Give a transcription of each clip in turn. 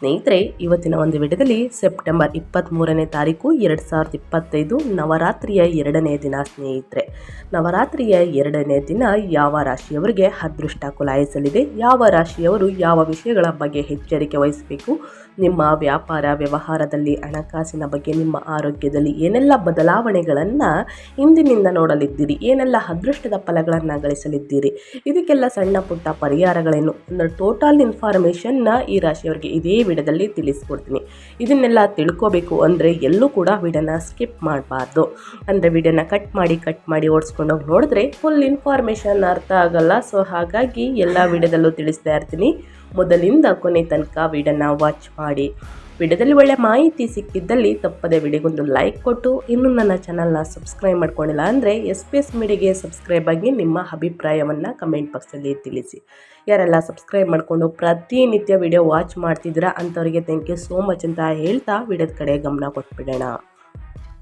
ಸ್ನೇಹಿತರೆ, ಇವತ್ತಿನ ಒಂದು ವಿಡಿಯೋದಲ್ಲಿ ಸೆಪ್ಟೆಂಬರ್ ಇಪ್ಪತ್ತ್ಮೂರನೇ ತಾರೀಕು ಎರಡು ಸಾವಿರದ ಇಪ್ಪತ್ತೈದು ನವರಾತ್ರಿಯ ಎರಡನೇ ದಿನ ಸ್ನೇಹಿತರೆ. ನವರಾತ್ರಿಯ ಎರಡನೇ ದಿನ ಯಾವ ರಾಶಿಯವರಿಗೆ ಅದೃಷ್ಟ ಕುಲಾಯಿಸಲಿದೆ, ಯಾವ ರಾಶಿಯವರು ಯಾವ ವಿಷಯಗಳ ಬಗ್ಗೆ ಎಚ್ಚರಿಕೆ ವಹಿಸಬೇಕು ನಿಮ್ಮ ವ್ಯಾಪಾರ, ವ್ಯವಹಾರದಲ್ಲಿ, ಹಣಕಾಸಿನ ಬಗ್ಗೆ, ನಿಮ್ಮ ಆರೋಗ್ಯದಲ್ಲಿ ಏನೆಲ್ಲ ಬದಲಾವಣೆಗಳನ್ನು ಇಂದಿನಿಂದ ನೋಡಲಿದ್ದೀರಿ? ಏನೆಲ್ಲ ಅದೃಷ್ಟದ ಫಲಗಳನ್ನು ಗಳಿಸಲಿದ್ದೀರಿ? ಇದಕ್ಕೆಲ್ಲ ಸಣ್ಣ ಪುಟ್ಟ ಪರಿಹಾರಗಳೇನು? ಅಂದರೆ ಟೋಟಲ್ ಇನ್ಫಾರ್ಮೇಷನ್ನ ಈ ರಾಶಿಯವರಿಗೆ ಇದೇ ವಿಡದಲ್ಲಿ ತಿಳಿಸ್ಕೊಡ್ತೀನಿ. ಇದನ್ನೆಲ್ಲ ತಿಳ್ಕೋಬೇಕು ಅಂದರೆ ಎಲ್ಲೂ ಕೂಡ ವಿಡನ ಸ್ಕಿಪ್ ಮಾಡಬಾರ್ದು. ಅಂದರೆ ವಿಡಿಯೋನ ಕಟ್ ಮಾಡಿ ಕಟ್ ಮಾಡಿ ಓಡಿಸ್ಕೊಂಡು ಹೋಗಿ ನೋಡಿದ್ರೆ ಫುಲ್ ಇನ್ಫಾರ್ಮೇಷನ್ ಅರ್ಥ ಆಗಲ್ಲ. ಸೊ ಹಾಗಾಗಿ ಎಲ್ಲ ವಿಡದಲ್ಲೂ ತಿಳಿಸ್ತಾ ಇರ್ತೀನಿ. ಮೊದಲಿಂದ ಕೊನೆ ತನಕ ವಿಡಿಯೋನ ವಾಚ್ ಮಾಡಿ. ವಿಡಿಯೋದಲ್ಲಿ ಒಳ್ಳೆ ಮಾಹಿತಿ ಸಿಕ್ಕಿದ್ದಲ್ಲಿ ತಪ್ಪದೆ ವಿಡಿಯೋಗೊಂದು ಲೈಕ್ ಕೊಟ್ಟು, ಇನ್ನೂ ನನ್ನ ಚಾನಲ್ನ ಸಬ್ಸ್ಕ್ರೈಬ್ ಮಾಡ್ಕೊಂಡಿಲ್ಲ ಅಂದರೆ ಎಸ್ ಪಿ ಎಸ್ ಮೀಡಿಯಾಗೆ ಸಬ್ಸ್ಕ್ರೈಬ್ ಆಗಿ ನಿಮ್ಮ ಅಭಿಪ್ರಾಯವನ್ನು ಕಮೆಂಟ್ ಬಾಕ್ಸಲ್ಲಿ ತಿಳಿಸಿ. ಯಾರೆಲ್ಲ ಸಬ್ಸ್ಕ್ರೈಬ್ ಮಾಡಿಕೊಂಡು ಪ್ರತಿನಿತ್ಯ ವಿಡಿಯೋ ವಾಚ್ ಮಾಡ್ತಿದ್ದೀರಾ ಅಂಥವರಿಗೆ ಥ್ಯಾಂಕ್ ಯು ಸೋ ಮಚ್ ಅಂತ ಹೇಳ್ತಾ ವಿಡಿಯೋದ ಕಡೆ ಗಮನ ಕೊಟ್ಬಿಡೋಣ.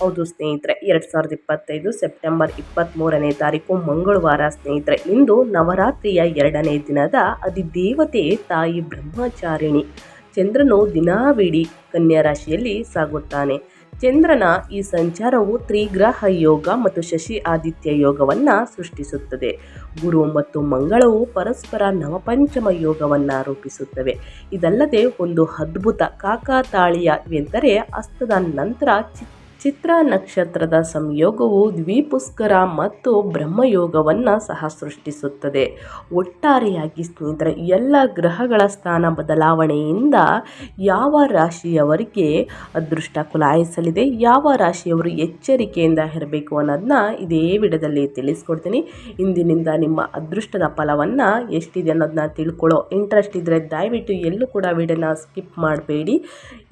ಹೌದು ಸ್ನೇಹಿತರೆ, ಎರಡು ಸಾವಿರದ ಇಪ್ಪತ್ತೈದು ಸೆಪ್ಟೆಂಬರ್ ಇಪ್ಪತ್ತ್ಮೂರನೇ ತಾರೀಕು ಮಂಗಳವಾರ ಸ್ನೇಹಿತರೆ, ಇಂದು ನವರಾತ್ರಿಯ ಎರಡನೇ ದಿನದ ಅಧಿದೇವತೆ ತಾಯಿ ಬ್ರಹ್ಮಚಾರಿಣಿ. ಚಂದ್ರನು ದಿನಾವಿಡೀ ಕನ್ಯಾ ರಾಶಿಯಲ್ಲಿ ಸಾಗುತ್ತಾನೆ. ಚಂದ್ರನ ಈ ಸಂಚಾರವು ತ್ರಿಗ್ರಹ ಯೋಗ ಮತ್ತು ಶಶಿ ಆದಿತ್ಯ ಯೋಗವನ್ನು ಸೃಷ್ಟಿಸುತ್ತದೆ. ಗುರು ಮತ್ತು ಮಂಗಳವು ಪರಸ್ಪರ ನವಪಂಚಮ ಯೋಗವನ್ನು ರೂಪಿಸುತ್ತವೆ. ಇದಲ್ಲದೆ ಒಂದು ಅದ್ಭುತ ಕಾಕಾತಾಳಿಯ ಎಂದರೆ ಅಸ್ತದ ನಂತರ ಚಿತ್ತ ಚಿತ್ರ ನಕ್ಷತ್ರದ ಸಂಯೋಗವು ದ್ವಿಪುಷ್ಕರ ಮತ್ತು ಬ್ರಹ್ಮಯೋಗವನ್ನು ಸಹ ಸೃಷ್ಟಿಸುತ್ತದೆ. ಒಟ್ಟಾರೆಯಾಗಿ ಸ್ನೇಹಿತರೆ, ಎಲ್ಲ ಗ್ರಹಗಳ ಸ್ಥಾನ ಬದಲಾವಣೆಯಿಂದ ಯಾವ ರಾಶಿಯವರಿಗೆ ಅದೃಷ್ಟ ಕುಲಾಯಿಸಲಿದೆ, ಯಾವ ರಾಶಿಯವರು ಎಚ್ಚರಿಕೆಯಿಂದ ಇರಬೇಕು ಅನ್ನೋದನ್ನ ಇದೇ ವಿಡದಲ್ಲಿ ತಿಳಿಸ್ಕೊಡ್ತೀನಿ. ಇಂದಿನಿಂದ ನಿಮ್ಮ ಅದೃಷ್ಟದ ಫಲವನ್ನು ಎಷ್ಟಿದೆ ಅನ್ನೋದನ್ನ ತಿಳ್ಕೊಳ್ಳೋ ಇಂಟ್ರೆಸ್ಟ್ ಇದ್ದರೆ ದಯವಿಟ್ಟು ಎಲ್ಲೂ ಕೂಡ ವಿಡಿಯೋನ ಸ್ಕಿಪ್ ಮಾಡಬೇಡಿ.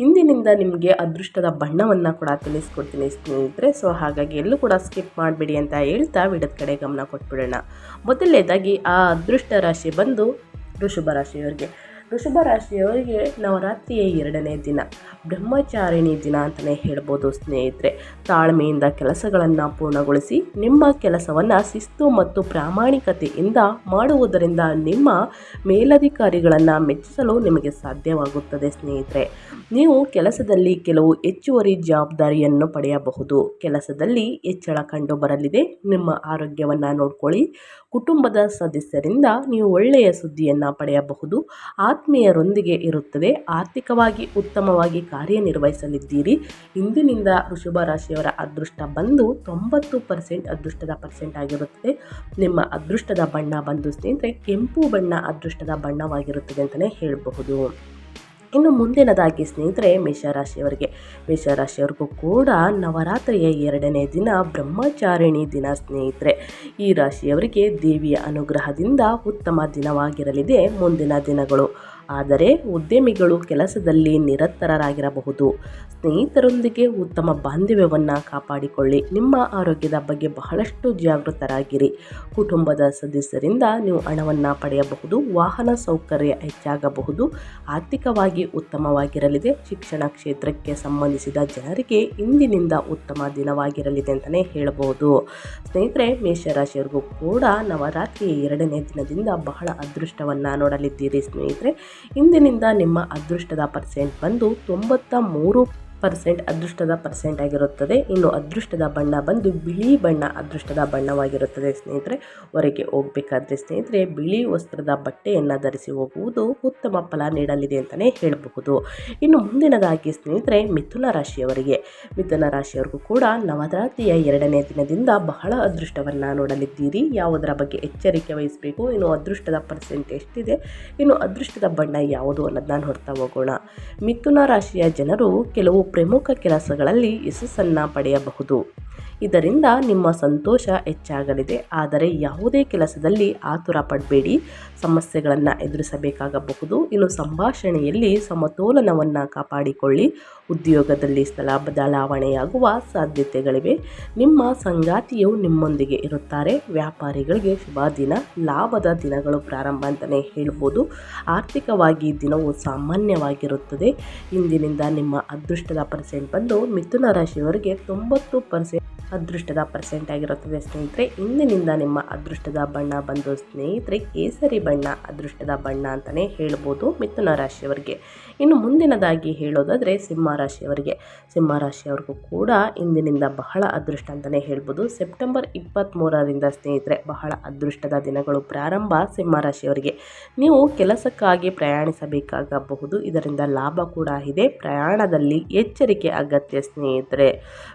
ಇಂದಿನಿಂದ ನಿಮಗೆ ಅದೃಷ್ಟದ ಬಣ್ಣವನ್ನು ಕೂಡ ತಿಳಿಸ್ಕೊಡ್ತೀನಿ ಸ್ನೇಹಿತರೆ ಸೊ ಹಾಗಾಗಿ ಎಲ್ಲೂ ಕೂಡ ಸ್ಕಿಪ್ ಮಾಡಬೇಡಿ ಅಂತ ಹೇಳ್ತಾ ವಿಡಿಯೋದ ಕಡೆ ಗಮನ ಕೊಟ್ಬಿಡೋಣ. ಮೊದಲನೇದಾಗಿ ಆ ಅದೃಷ್ಟ ರಾಶಿ ಬಂದು ಋಷಭ ರಾಶಿಯವರಿಗೆ. ಋಷಭ ರಾಶಿಯವರಿಗೆ ನವರಾತ್ರಿಯ ಎರಡನೇ ದಿನ. ಬ್ರಹ್ಮಚಾರಿಣಿ ದಿನ ಅಂತಲೇ ಹೇಳ್ಬೋದು ಸ್ನೇಹಿತರೆ. ತಾಳ್ಮೆಯಿಂದ ಕೆಲಸಗಳನ್ನು ಪೂರ್ಣಗೊಳಿಸಿ, ನಿಮ್ಮ ಕೆಲಸವನ್ನು ಶಿಸ್ತು ಮತ್ತು ಪ್ರಾಮಾಣಿಕತೆಯಿಂದ ಮಾಡುವುದರಿಂದ ನಿಮ್ಮ ಮೇಲಧಿಕಾರಿಗಳನ್ನು ಮೆಚ್ಚಿಸಲು ನಿಮಗೆ ಸಾಧ್ಯವಾಗುತ್ತದೆ ಸ್ನೇಹಿತರೆ. ನೀವು ಕೆಲಸದಲ್ಲಿ ಕೆಲವು ಹೆಚ್ಚುವರಿ ಜವಾಬ್ದಾರಿಯನ್ನು ಪಡೆಯಬಹುದು. ಕೆಲಸದಲ್ಲಿ ಹೆಚ್ಚಳ ಕಂಡು ಬರಲಿದೆ ನಿಮ್ಮ ಆರೋಗ್ಯವನ್ನು ನೋಡ್ಕೊಳ್ಳಿ. ಕುಟುಂಬದ ಸದಸ್ಯರಿಂದ ನೀವು ಒಳ್ಳೆಯ ಸುದ್ದಿಯನ್ನು ಪಡೆಯಬಹುದು. ಆತ್ಮೀಯರೊಂದಿಗೆ ಇರುತ್ತದೆ ಆರ್ಥಿಕವಾಗಿ ಉತ್ತಮವಾಗಿ ಕಾರ್ಯನಿರ್ವಹಿಸಲಿದ್ದೀರಿ. ಇಂದಿನಿಂದ ಋಷಭ ರಾಶಿಯವರ ಅದೃಷ್ಟ ಬಂದು ತೊಂಬತ್ತು ಪರ್ಸೆಂಟ್ ಅದೃಷ್ಟದ ಪರ್ಸೆಂಟ್ ಆಗಿರುತ್ತದೆ. ನಿಮ್ಮ ಅದೃಷ್ಟದ ಬಣ್ಣ ಬಂದು ಸ್ನೇಹಿತರೆ, ಕೆಂಪು ಬಣ್ಣ ಅದೃಷ್ಟದ ಬಣ್ಣವಾಗಿರುತ್ತದೆ ಅಂತಲೇ ಹೇಳಬಹುದು. ಇನ್ನು ಮುಂದಿನದಾಗಿ ಸ್ನೇಹಿತರೆ ಮೇಷರಾಶಿಯವರಿಗೆ. ಮೇಷರಾಶಿಯವ್ರಿಗೂ ಕೂಡ ನವರಾತ್ರಿಯ ಎರಡನೇ ದಿನ ಬ್ರಹ್ಮಚಾರಿಣಿ ದಿನ ಸ್ನೇಹಿತರೆ. ಈ ರಾಶಿಯವರಿಗೆ ದೇವಿಯ ಅನುಗ್ರಹದಿಂದ ಉತ್ತಮ ದಿನವಾಗಿರಲಿದೆ ಮುಂದಿನ ದಿನಗಳು. ಆದರೆ ಉದ್ಯಮಿಗಳು ಕೆಲಸದಲ್ಲಿ ನಿರತರಾಗಿರಬಹುದು ಸ್ನೇಹಿತರೊಂದಿಗೆ ಉತ್ತಮ ಬಾಂಧವ್ಯವನ್ನು ಕಾಪಾಡಿಕೊಳ್ಳಿ. ನಿಮ್ಮ ಆರೋಗ್ಯದ ಬಗ್ಗೆ ಬಹಳಷ್ಟು ಜಾಗೃತರಾಗಿರಿ. ಕುಟುಂಬದ ಸದಸ್ಯರಿಂದ ನೀವು ಹಣವನ್ನು ಪಡೆಯಬಹುದು. ವಾಹನ ಸೌಕರ್ಯ ಹೆಚ್ಚಾಗಬಹುದು. ಆರ್ಥಿಕವಾಗಿ ಉತ್ತಮವಾಗಿರಲಿದೆ. ಶಿಕ್ಷಣ ಕ್ಷೇತ್ರಕ್ಕೆ ಸಂಬಂಧಿಸಿದ ಜನರಿಗೆ ಇಂದಿನಿಂದ ಉತ್ತಮ ದಿನವಾಗಿರಲಿದೆ ಅಂತಲೇ ಹೇಳಬಹುದು ಸ್ನೇಹಿತರೆ, ಮೇಷರಾಶಿಯವರಿಗೂ ಕೂಡ ನವರಾತ್ರಿ ಎರಡನೇ ದಿನದಿಂದ ಬಹಳ ಅದೃಷ್ಟವನ್ನು ನೋಡಲಿದ್ದೀರಿ ಸ್ನೇಹಿತರೆ. ಇಂದಿನಿಂದ ನಿಮ್ಮ ಅದೃಷ್ಟದ ಪರ್ಸೆಂಟ್ ಬಂದು ತೊಂಬತ್ತ ಮೂರು ಪರ್ಸೆಂಟ್ ಅದೃಷ್ಟದ ಪರ್ಸೆಂಟ್ ಆಗಿರುತ್ತದೆ. ಇನ್ನು ಅದೃಷ್ಟದ ಬಣ್ಣ ಬಂದು ಬಿಳಿ ಬಣ್ಣ ಅದೃಷ್ಟದ ಬಣ್ಣವಾಗಿರುತ್ತದೆ ಸ್ನೇಹಿತರೆ. ಹೊರಗೆ ಹೋಗಬೇಕಾದ್ರೆ ಸ್ನೇಹಿತರೆ, ಬಿಳಿ ವಸ್ತ್ರದ ಬಟ್ಟೆಯನ್ನು ಧರಿಸಿ ಹೋಗುವುದು ಉತ್ತಮ ಫಲ ನೀಡಲಿದೆ ಅಂತಲೇ ಹೇಳಬಹುದು. ಇನ್ನು ಮುಂದಿನದಾಗಿ ಸ್ನೇಹಿತರೆ, ಮಿಥುನ ರಾಶಿಯವರಿಗೆ. ಮಿಥುನ ರಾಶಿಯವರಿಗೂ ಕೂಡ ನವರಾತ್ರಿಯ ಎರಡನೇ ದಿನದಿಂದ ಬಹಳ ಅದೃಷ್ಟವನ್ನು ನೋಡಲಿದ್ದೀರಿ. ಯಾವುದರ ಬಗ್ಗೆ ಎಚ್ಚರಿಕೆ ವಹಿಸಬೇಕು, ಇನ್ನು ಅದೃಷ್ಟದ ಪರ್ಸೆಂಟ್ ಎಷ್ಟಿದೆ, ಇನ್ನು ಅದೃಷ್ಟದ ಬಣ್ಣ ಯಾವುದು ಅನ್ನೋದನ್ನ ನೋಡ್ತಾ ಹೋಗೋಣ. ಮಿಥುನ ರಾಶಿಯ ಜನರು ಕೆಲವು ಪ್ರಮುಖ ಕೆಲಸಗಳಲ್ಲಿ ಯಶಸ್ಸನ್ನು ಪಡೆಯಬಹುದು. ಇದರಿಂದ ನಿಮ್ಮ ಸಂತೋಷ ಹೆಚ್ಚಾಗಲಿದೆ. ಆದರೆ ಯಾವುದೇ ಕೆಲಸದಲ್ಲಿ ಆತುರ ಪಡಬೇಡಿ. ಸಮಸ್ಯೆಗಳನ್ನು ಎದುರಿಸಬೇಕಾಗಬಹುದು. ಇನ್ನು ಸಂಭಾಷಣೆಯಲ್ಲಿ ಸಮತೋಲನವನ್ನು ಕಾಪಾಡಿಕೊಳ್ಳಿ. ಉದ್ಯೋಗದಲ್ಲಿ ಸ್ಥಳ ಬದಲಾವಣೆಯಾಗುವ ಸಾಧ್ಯತೆಗಳಿವೆ. ನಿಮ್ಮ ಸಂಗಾತಿಯು ನಿಮ್ಮೊಂದಿಗೆ ಇರುತ್ತಾರೆ. ವ್ಯಾಪಾರಿಗಳಿಗೆ ಶುಭ ದಿನ ಲಾಭದ ದಿನಗಳು ಪ್ರಾರಂಭ ಅಂತಲೇ ಹೇಳ್ಬೋದು. ಆರ್ಥಿಕವಾಗಿ ದಿನವು ಸಾಮಾನ್ಯವಾಗಿರುತ್ತದೆ. ಇಂದಿನಿಂದ ನಿಮ್ಮ ಅದೃಷ್ಟದ ಪರ್ಸೆಂಟ್ ಬಂದು ಮಿಥುನ ರಾಶಿಯವರಿಗೆ ತೊಂಬತ್ತು ಪರ್ಸೆಂಟ್ ಅದೃಷ್ಟದ ಪರ್ಸೆಂಟ್ ಆಗಿರುತ್ತದೆ ಸ್ನೇಹಿತರೆ. ಇಂದಿನಿಂದ ನಿಮ್ಮ ಅದೃಷ್ಟದ ಬಣ್ಣ ಬಂದು ಸ್ನೇಹಿತರೆ, ಕೇಸರಿ ಬಣ್ಣ ಅದೃಷ್ಟದ ಬಣ್ಣ ಅಂತಲೇ ಹೇಳ್ಬೋದು ಮಿಥುನ ರಾಶಿಯವರಿಗೆ. ಇನ್ನು ಮುಂದಿನದಾಗಿ ಹೇಳೋದಾದರೆ ಸಿಂಹ ರಾಶಿಯವರಿಗೆ. ಸಿಂಹ ರಾಶಿಯವ್ರಿಗೂ ಕೂಡ ಇಂದಿನಿಂದ ಬಹಳ ಅದೃಷ್ಟ ಅಂತಲೇ ಹೇಳ್ಬೋದು. ಸೆಪ್ಟೆಂಬರ್ ಇಪ್ಪತ್ತ್ಮೂರರಿಂದ ಸ್ನೇಹಿತರೆ, ಬಹಳ ಅದೃಷ್ಟದ ದಿನಗಳು ಪ್ರಾರಂಭ ಸಿಂಹ ರಾಶಿಯವರಿಗೆ. ನೀವು ಕೆಲಸಕ್ಕಾಗಿ ಪ್ರಯಾಣಿಸಬೇಕಾಗಬಹುದು. ಇದರಿಂದ ಲಾಭ ಕೂಡ ಇದೆ. ಪ್ರಯಾಣದಲ್ಲಿ ಎಚ್ಚರಿಕೆ ಅಗತ್ಯ ಸ್ನೇಹಿತರೆ.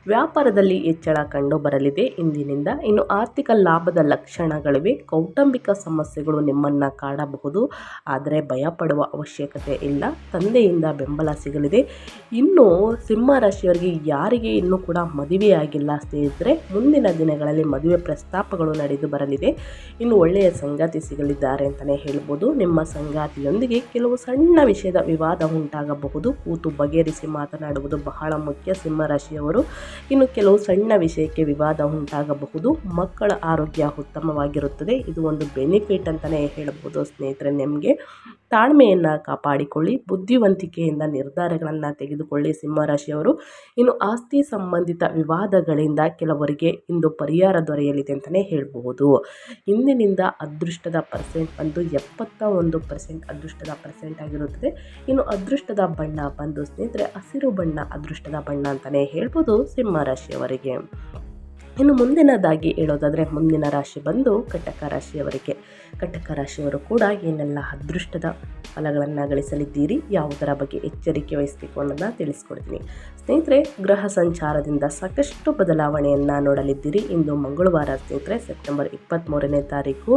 ವ್ಯಾಪಾರದಲ್ಲಿ ಹೆಚ್ಚಳ ಕಂಡು ಬರಲಿದೆ. ಇಂದಿನಿಂದ ಇನ್ನು ಆರ್ಥಿಕ ಲಾಭದ ಲಕ್ಷಣಗಳಿವೆ. ಕೌಟುಂಬಿಕ ಸಮಸ್ಯೆಗಳು ನಿಮ್ಮನ್ನು ಕಾಡಬಹುದು. ಆದರೆ ಭಯಪಡುವ ಅವಶ್ಯಕತೆ ಇಲ್ಲ. ತಂದೆಯಿಂದ ಬೆಂಬಲ ಸಿಗಲಿದೆ. ಇನ್ನು ಸಿಂಹ ರಾಶಿಯವರಿಗೆ ಯಾರಿಗೆ ಇನ್ನೂ ಕೂಡ ಮದುವೆಯಾಗಿಲ್ಲ ಸ್ನೇಹಿತರೆ. ಮುಂದಿನ ದಿನಗಳಲ್ಲಿ ಮದುವೆ ಪ್ರಸ್ತಾಪಗಳು ನಡೆದು ಬರಲಿದೆ. ಇನ್ನು ಒಳ್ಳೆಯ ಸಂಗಾತಿ ಸಿಗಲಿದ್ದಾರೆ ಅಂತಲೇ ಹೇಳ್ಬೋದು. ನಿಮ್ಮ ಸಂಗಾತಿಯೊಂದಿಗೆ ಕೆಲವು ಸಣ್ಣ ವಿಷಯದ ವಿವಾದ ಉಂಟಾಗಬಹುದು. ಕೂತು ಬಗೆಹರಿಸಿ ಮಾತನಾಡುವುದು ಬಹಳ ಮುಖ್ಯ. ಸಿಂಹರಾಶಿಯವರು ಇನ್ನು ಕೆಲವು ಸಣ್ಣ ವಿಷಯಕ್ಕೆ ವಿವಾದ ಉಂಟಾಗಬಹುದು. ಮಕ್ಕಳ ಆರೋಗ್ಯ ಉತ್ತಮವಾಗಿರುತ್ತದೆ. ಇದು ಒಂದು ಬೆನಿಫಿಟ್ ಅಂತಲೇ ಹೇಳಬಹುದು ಸ್ನೇಹಿತರೆ ನಿಮಗೆ. ತಾಳ್ಮೆಯನ್ನು ಕಾಪಾಡಿಕೊಳ್ಳಿ, ಬುದ್ಧಿವಂತಿಕೆಯಿಂದ ನಿರ್ಧಾರಗಳನ್ನು ತೆಗೆದುಕೊಳ್ಳಿ ಸಿಂಹರಾಶಿಯವರು. ಇನ್ನು ಆಸ್ತಿ ಸಂಬಂಧಿತ ವಿವಾದಗಳಿಂದ ಕೆಲವರಿಗೆ ಇಂದು ಪರಿಹಾರ ದೊರೆಯಲಿದೆ ಅಂತಲೇ ಹೇಳಬಹುದು. ಇಂದಿನಿಂದ ಅದೃಷ್ಟದ ಪರ್ಸೆಂಟ್ ಬಂದು ಎಪ್ಪತ್ತ ಒಂದು ಪರ್ಸೆಂಟ್ ಅದೃಷ್ಟದ ಪರ್ಸೆಂಟ್ ಆಗಿರುತ್ತದೆ. ಇನ್ನು ಅದೃಷ್ಟದ ಬಣ್ಣ ಬಂದು ಸ್ನೇಹಿತರೆ ಹಸಿರು ಬಣ್ಣ ಅದೃಷ್ಟದ ಬಣ್ಣ ಅಂತಲೇ ಹೇಳ್ಬೋದು ಸಿಂಹರಾಶಿಯವರಿಗೆ. ಇನ್ನು ಮುಂದಿನದಾಗಿ ಹೇಳೋದಾದರೆ ಮುಂದಿನ ರಾಶಿ ಬಂದು ಕಟಕ ರಾಶಿಯವರಿಗೆ. ಕಟಕ ರಾಶಿಯವರು ಕೂಡ ಏನೆಲ್ಲ ಅದೃಷ್ಟದ ಫಲಗಳನ್ನು ಗಳಿಸಲಿದ್ದೀರಿ, ಯಾವುದರ ಬಗ್ಗೆ ಎಚ್ಚರಿಕೆ ವಹಿಸಬೇಕು ಅನ್ನೋದನ್ನ ತಿಳಿಸ್ಕೊಡ್ತೀನಿ. ಸ್ನೇಹಿತರೆ, ಗ್ರಹ ಸಂಚಾರದಿಂದ ಸಾಕಷ್ಟು ಬದಲಾವಣೆಯನ್ನು ನೋಡಲಿದ್ದೀರಿ. ಇಂದು ಮಂಗಳವಾರ ಸ್ನೇಹಿತರೆ, ಸೆಪ್ಟೆಂಬರ್ ಇಪ್ಪತ್ತ್ಮೂರನೇ ತಾರೀಕು.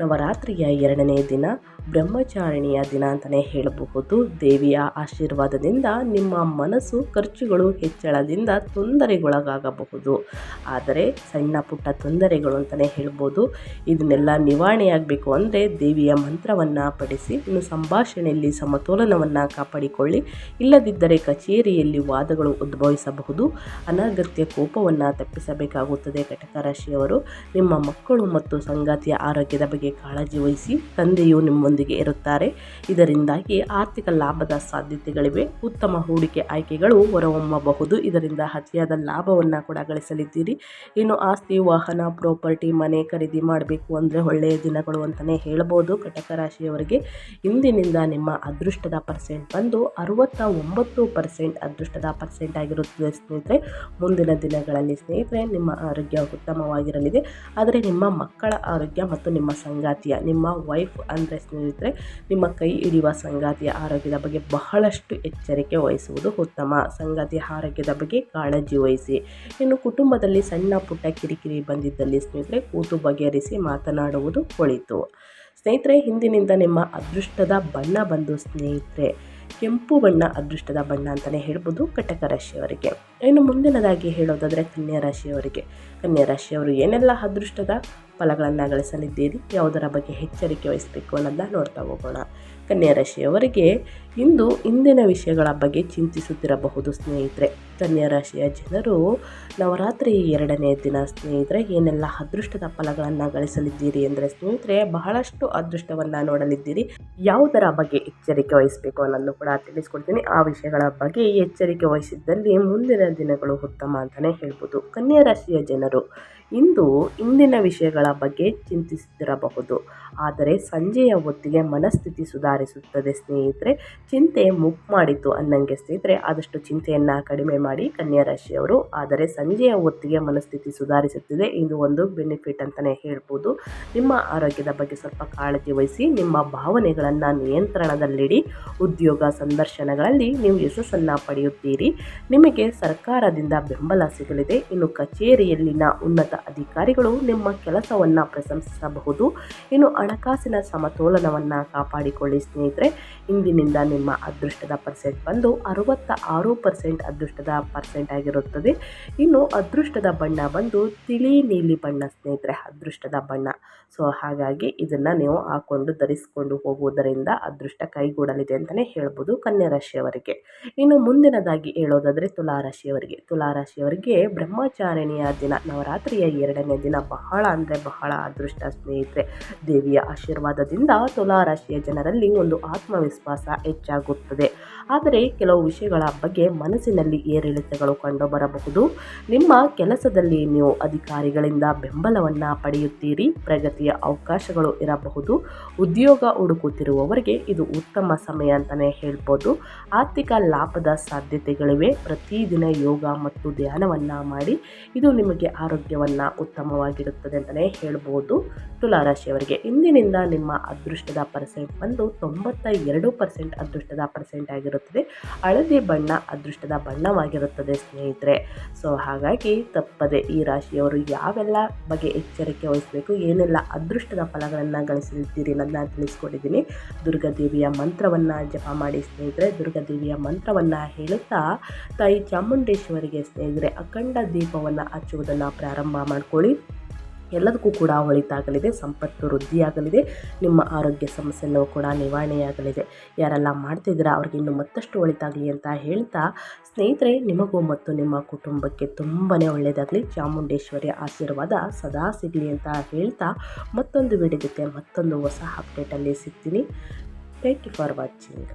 ನವರಾತ್ರಿಯ ಎರಡನೇ ದಿನ ಬ್ರಹ್ಮಚಾರಿಣಿಯ ದಿನ ಅಂತಲೇ ಹೇಳಬಹುದು. ದೇವಿಯ ಆಶೀರ್ವಾದದಿಂದ ನಿಮ್ಮ ಮನಸ್ಸು ಖರ್ಚುಗಳು ಹೆಚ್ಚಳದಿಂದ ತೊಂದರೆಗೊಳಗಾಗಬಹುದು. ಆದರೆ ಸಣ್ಣ ಪುಟ್ಟ ತೊಂದರೆಗಳು ಅಂತಲೇ ಹೇಳ್ಬೋದು. ಇದನ್ನೆಲ್ಲ ನಿವಾರಣೆಯಾಗಬೇಕು ಅಂದರೆ ದೇವಿಯ ಮಂತ್ರವನ್ನು ಪಡಿಸಿ ಇನ್ನು ಸಂಭಾಷಣೆಯಲ್ಲಿ ಸಮತೋಲನವನ್ನು ಕಾಪಾಡಿಕೊಳ್ಳಿ. ಇಲ್ಲದಿದ್ದರೆ ಕಚೇರಿಯಲ್ಲಿ ವಾದಗಳು ಉದ್ಭವಿಸಬಹುದು. ಅನಗತ್ಯ ಕೋಪವನ್ನು ತಪ್ಪಿಸಬೇಕಾಗುತ್ತದೆ. ಘಟಕ ರಾಶಿಯವರು ನಿಮ್ಮ ಮಕ್ಕಳು ಮತ್ತು ಸಂಗಾತಿಯ ಆರೋಗ್ಯದ ಬಗ್ಗೆ ಕಾಳಜಿ ವಹಿಸಿ ತಂದೆಯು ನಿಮ್ಮೊಂದಿಗೆ ಇರುತ್ತಾರೆ. ಇದರಿಂದಾಗಿ ಆರ್ಥಿಕ ಲಾಭದ ಸಾಧ್ಯತೆಗಳಿವೆ. ಉತ್ತಮ ಹೂಡಿಕೆ ಆಯ್ಕೆಗಳು ಹೊರಹೊಮ್ಮಬಹುದು. ಇದರಿಂದ ಅತಿಯಾದ ಲಾಭವನ್ನು ಕೂಡ ಗಳಿಸಲಿದ್ದೀರಿ. ಇನ್ನು ಆಸ್ತಿ, ವಾಹನ, ಪ್ರಾಪರ್ಟಿ, ಮನೆ ಖರೀದಿ ಮಾಡಬೇಕು ಅಂದರೆ ಒಳ್ಳೆಯ ದಿನಗಳು ಅಂತಲೇ ಹೇಳ್ಬೋದು. ಕಟಕ ರಾಶಿಯವರಿಗೆ ಇಂದಿನಿಂದ ನಿಮ್ಮ ಅದೃಷ್ಟದ ಪರ್ಸೆಂಟ್ ಬಂದು ಅರುವತ್ತ ಒಂಬತ್ತು ಪರ್ಸೆಂಟ್ ಅದೃಷ್ಟದ ಪರ್ಸೆಂಟ್ ಆಗಿರುತ್ತದೆ ಸ್ನೇಹಿತರೆ. ಮುಂದಿನ ದಿನಗಳಲ್ಲಿ ಸ್ನೇಹಿತರೆ, ನಿಮ್ಮ ಆರೋಗ್ಯ ಉತ್ತಮವಾಗಿರಲಿದೆ. ಆದರೆ ನಿಮ್ಮ ಮಕ್ಕಳ ಆರೋಗ್ಯ ಮತ್ತು ನಿಮ್ಮ ಸಂಗಾತಿಯ, ನಿಮ್ಮ ವೈಫ್ ಅಂದರೆ ಸ್ನೇಹಿತರೆ, ನಿಮ್ಮ ಕೈ ಹಿಡಿಯುವ ಸಂಗಾತಿಯ ಆರೋಗ್ಯದ ಬಗ್ಗೆ ಬಹಳಷ್ಟು ಎಚ್ಚರಿಕೆ ವಹಿಸುವುದು ಉತ್ತಮ. ಸಂಗಾತಿಯ ಆರೋಗ್ಯದ ಬಗ್ಗೆ ಕಾಳಜಿ ವಹಿಸಿ. ಇನ್ನು ಕುಟುಂಬದಲ್ಲಿ ಸಣ್ಣ ಪುಟ್ಟ ಕಿರಿಕಿರಿ ಬಂದಿದ್ದಲ್ಲಿ ಸ್ನೇಹಿತರೆ, ಕೂತು ಬಗೆಹರಿಸಿ ಮಾತನಾಡುವುದು ಒಳಿತು. ಸ್ನೇಹಿತರೆ, ಹಿಂದಿನಿಂದ ನಿಮ್ಮ ಅದೃಷ್ಟದ ಬಣ್ಣ ಬಂದು ಸ್ನೇಹಿತರೆ ಕೆಂಪು ಬಣ್ಣ ಅದೃಷ್ಟದ ಬಣ್ಣ ಅಂತಲೇ ಹೇಳ್ಬೋದು ಕಟಕ ರಾಶಿಯವರಿಗೆ. ಇನ್ನು ಮುಂದಿನದಾಗಿ ಹೇಳೋದಾದರೆ ಕನ್ಯಾ ರಾಶಿಯವರಿಗೆ. ಕನ್ಯಾ ರಾಶಿಯವರು ಏನೆಲ್ಲ ಅದೃಷ್ಟದ ಫಲಗಳನ್ನು ಗಳಿಸಲಿದ್ದೀರಿ, ಯಾವುದರ ಬಗ್ಗೆ ಎಚ್ಚರಿಕೆ ವಹಿಸಬೇಕು ಅನ್ನೋದನ್ನ ನೋಡ್ತಾ ಹೋಗೋಣ. ರಾಶಿಯವರಿಗೆ ಇಂದು ಇಂದಿನ ವಿಷಯಗಳ ಬಗ್ಗೆ ಚಿಂತಿಸುತ್ತಿರಬಹುದು ಸ್ನೇಹಿತರೆ. ಕನ್ಯಾ ರಾಶಿಯ ಜನರು ನವರಾತ್ರಿ ಎರಡನೇ ದಿನ ಸ್ನೇಹಿತರೆ, ಏನೆಲ್ಲ ಅದೃಷ್ಟದ ಫಲಗಳನ್ನು ಗಳಿಸಲಿದ್ದೀರಿ ಅಂದರೆ ಸ್ನೇಹಿತರೆ, ಬಹಳಷ್ಟು ಅದೃಷ್ಟವನ್ನು ನೋಡಲಿದ್ದೀರಿ. ಯಾವುದರ ಬಗ್ಗೆ ಎಚ್ಚರಿಕೆ ವಹಿಸಬೇಕು ಅನ್ನೋದು ಕೂಡ ತಿಳಿಸ್ಕೊಡ್ತೀನಿ. ಆ ವಿಷಯಗಳ ಬಗ್ಗೆ ಎಚ್ಚರಿಕೆ ವಹಿಸಿದ್ದಲ್ಲಿ ಮುಂದಿನ ದಿನಗಳು ಉತ್ತಮ ಅಂತಲೇ ಹೇಳ್ಬೋದು. ಕನ್ಯಾ ರಾಶಿಯ ಜನರು ಇಂದು ಇಂದಿನ ವಿಷಯಗಳ ಬಗ್ಗೆ ಚಿಂತಿಸುತ್ತಿರಬಹುದು ಆದರೆ ಸಂಜೆಯ ಹೊತ್ತಿಗೆ ಮನಸ್ಥಿತಿ ಸುಧಾರಿಸುತ್ತದೆ ಸ್ನೇಹಿತರೆ. ಚಿಂತೆ ಮುಕ್ ಮಾಡಿತು ಅನ್ನಂಗೆ ಸ್ನೇಹಿತರೆ, ಆದಷ್ಟು ಚಿಂತೆಯನ್ನು ಕಡಿಮೆ ಮಾಡಿ ಕನ್ಯಾ ರಾಶಿಯವರು. ಆದರೆ ಸಂಜೆಯ ಹೊತ್ತಿಗೆ ಮನಸ್ಥಿತಿ ಸುಧಾರಿಸುತ್ತಿದೆ. ಇದು ಒಂದು ಬೆನಿಫಿಟ್ ಅಂತಲೇ ಹೇಳ್ಬೋದು. ನಿಮ್ಮ ಆರೋಗ್ಯದ ಬಗ್ಗೆ ಸ್ವಲ್ಪ ಕಾಳಜಿ ವಹಿಸಿ, ನಿಮ್ಮ ಭಾವನೆಗಳನ್ನು ನಿಯಂತ್ರಣದಲ್ಲಿಡಿ. ಉದ್ಯೋಗ ಸಂದರ್ಶನಗಳಲ್ಲಿ ನೀವು ಯಶಸ್ಸನ್ನು ಪಡೆಯುತ್ತೀರಿ. ನಿಮಗೆ ಸರ್ಕಾರದಿಂದ ಬೆಂಬಲ ಸಿಗಲಿದೆ. ಇನ್ನು ಕಚೇರಿಯಲ್ಲಿನ ಉನ್ನತ ಅಧಿಕಾರಿಗಳು ನಿಮ್ಮ ಕೆಲಸವನ್ನು ಪ್ರಶಂಸಿಸಬಹುದು. ಇನ್ನು ಹಣಕಾಸಿನ ಸಮತೋಲನವನ್ನು ಕಾಪಾಡಿಕೊಳ್ಳಿ ಸ್ನೇಹಿತರೆ. ಇಂದಿನಿಂದ ನಿಮ್ಮ ಅದೃಷ್ಟದ ಪರ್ಸೆಂಟ್ ಬಂದು ಅರವತ್ತ ಆರು ಪರ್ಸೆಂಟ್ ಅದೃಷ್ಟದ ಪರ್ಸೆಂಟ್ ಆಗಿರುತ್ತದೆ. ಇನ್ನು ಅದೃಷ್ಟದ ಬಣ್ಣ ಬಂದು ತಿಳಿ ನೀಲಿ ಬಣ್ಣ ಸ್ನೇಹಿತರೆ, ಅದೃಷ್ಟದ ಬಣ್ಣ. ಸೊ ಹಾಗಾಗಿ ಇದನ್ನು ನೀವು ಹಾಕೊಂಡು ಧರಿಸಿಕೊಂಡು ಹೋಗುವುದರಿಂದ ಅದೃಷ್ಟ ಕೈಗೂಡಲಿದೆ ಅಂತಲೇ ಹೇಳ್ಬೋದು ಕನ್ಯಾ ರಾಶಿಯವರಿಗೆ ಇನ್ನು ಮುಂದಿನದಾಗಿ ಹೇಳೋದಾದರೆ ತುಲಾರಾಶಿಯವರಿಗೆ. ತುಲಾರಾಶಿಯವರಿಗೆ ಬ್ರಹ್ಮಚಾರಿಣಿಯ ದಿನ, ನವರಾತ್ರಿಯ ಎರಡನೇ ದಿನ ಬಹಳ ಅಂದರೆ ಬಹಳ ಅದೃಷ್ಟ ಸ್ನೇಹಿತರೆ. ದೇವಿಯ ಆಶೀರ್ವಾದದಿಂದ ತುಲಾರಾಶಿಯ ಜನರಲ್ಲಿ ಒಂದು ಆತ್ಮವಿಶ್ವಾಸ ಹೆಚ್ಚಾಗುತ್ತದೆ. ಆದರೆ ಕೆಲವು ವಿಷಯಗಳ ಬಗ್ಗೆ ಮನಸ್ಸಿನಲ್ಲಿ ಏರಿಳಿತಗಳು ಕಂಡುಬರಬಹುದು. ನಿಮ್ಮ ಕೆಲಸದಲ್ಲಿ ನೀವು ಅಧಿಕಾರಿಗಳಿಂದ ಬೆಂಬಲವನ್ನು ಪಡೆಯುತ್ತೀರಿ, ಪ್ರಗತಿಯ ಅವಕಾಶಗಳು ಇರಬಹುದು. ಉದ್ಯೋಗ ಹುಡುಕುತ್ತಿರುವವರಿಗೆ ಇದು ಉತ್ತಮ ಸಮಯ ಅಂತಲೇ ಹೇಳ್ಬೋದು. ಆರ್ಥಿಕ ಲಾಭದ ಸಾಧ್ಯತೆಗಳಿವೆ. ಪ್ರತಿದಿನ ಯೋಗ ಮತ್ತು ಧ್ಯಾನವನ್ನು ಮಾಡಿ ಇದು ನಿಮಗೆ ಆರೋಗ್ಯವನ್ನು ಉತ್ತಮವಾಗಿರುತ್ತದೆ ಅಂತಲೇ ಹೇಳ್ಬೋದು. ತುಲಾರಾಶಿಯವರಿಗೆ ಇಂದಿನಿಂದ ನಿಮ್ಮ ಅದೃಷ್ಟದ ಪರ್ಸೆಂಟ್ ಬಂದು ತೊಂಬತ್ತ ಎರಡು ಪರ್ಸೆಂಟ್ ಅದೃಷ್ಟದ ಪರ್ಸೆಂಟ್ ಆಗಿರುತ್ತದೆ. ಹಳದಿ ಬಣ್ಣ ಅದೃಷ್ಟದ ಬಣ್ಣವಾಗಿರುತ್ತದೆ ಸ್ನೇಹಿತರೆ. ಸೊ ಹಾಗಾಗಿ ತಪ್ಪದೆ ಈ ರಾಶಿಯವರು ಯಾವೆಲ್ಲ ಬಗ್ಗೆ ಎಚ್ಚರಿಕೆ ವಹಿಸಬೇಕು, ಏನೆಲ್ಲ ಅದೃಷ್ಟದ ಫಲಗಳನ್ನು ಗಳಿಸಿದ್ದೀರಿ ನನ್ನ ತಿಳಿಸ್ಕೊಂಡಿದ್ದೀನಿ. ದುರ್ಗಾದೇವಿಯ ಮಂತ್ರವನ್ನು ಜಪ ಮಾಡಿ ಸ್ನೇಹಿತರೆ. ದುರ್ಗಾದೇವಿಯ ಮಂತ್ರವನ್ನು ಹೇಳುತ್ತಾ, ತಾಯಿ ಚಾಮುಂಡೇಶ್ವರಿಗೆ ಸ್ನೇಹಿತರೆ ಅಖಂಡ ದೀಪವನ್ನು ಹಚ್ಚುವುದನ್ನು ಪ್ರಾರಂಭ ಮಾಡ್ಕೊಳ್ಳಿ. ಎಲ್ಲದಕ್ಕೂ ಕೂಡ ಒಳಿತಾಗಲಿದೆ ಸಂಪತ್ತು ವೃದ್ಧಿಯಾಗಲಿದೆ ನಿಮ್ಮ ಆರೋಗ್ಯ ಸಮಸ್ಯೆಯೂ ಕೂಡ ನಿವಾರಣೆಯಾಗಲಿದೆ ಯಾರೆಲ್ಲ ಮಾಡ್ತಿದ್ದೀರಾ, ಅವ್ರಿಗೆ ಇನ್ನು ಮತ್ತಷ್ಟು ಒಳಿತಾಗಲಿ ಅಂತ ಹೇಳ್ತಾ, ಸ್ನೇಹಿತರೆ, ನಿಮಗೂ ಮತ್ತು ನಿಮ್ಮ ಕುಟುಂಬಕ್ಕೆ ತುಂಬಾ ಒಳ್ಳೆಯದಾಗಲಿ. ಚಾಮುಂಡೇಶ್ವರಿ ಆಶೀರ್ವಾದ ಸದಾ ಸಿಗಲಿ ಅಂತ ಹೇಳ್ತಾ, ಮತ್ತೊಂದು ವಿಡಿಯೋ ಜೊತೆ ಮತ್ತೊಂದು ಹೊಸ ಅಪ್ಡೇಟಲ್ಲಿ ಸಿಗ್ತೀನಿ. Thank you for watching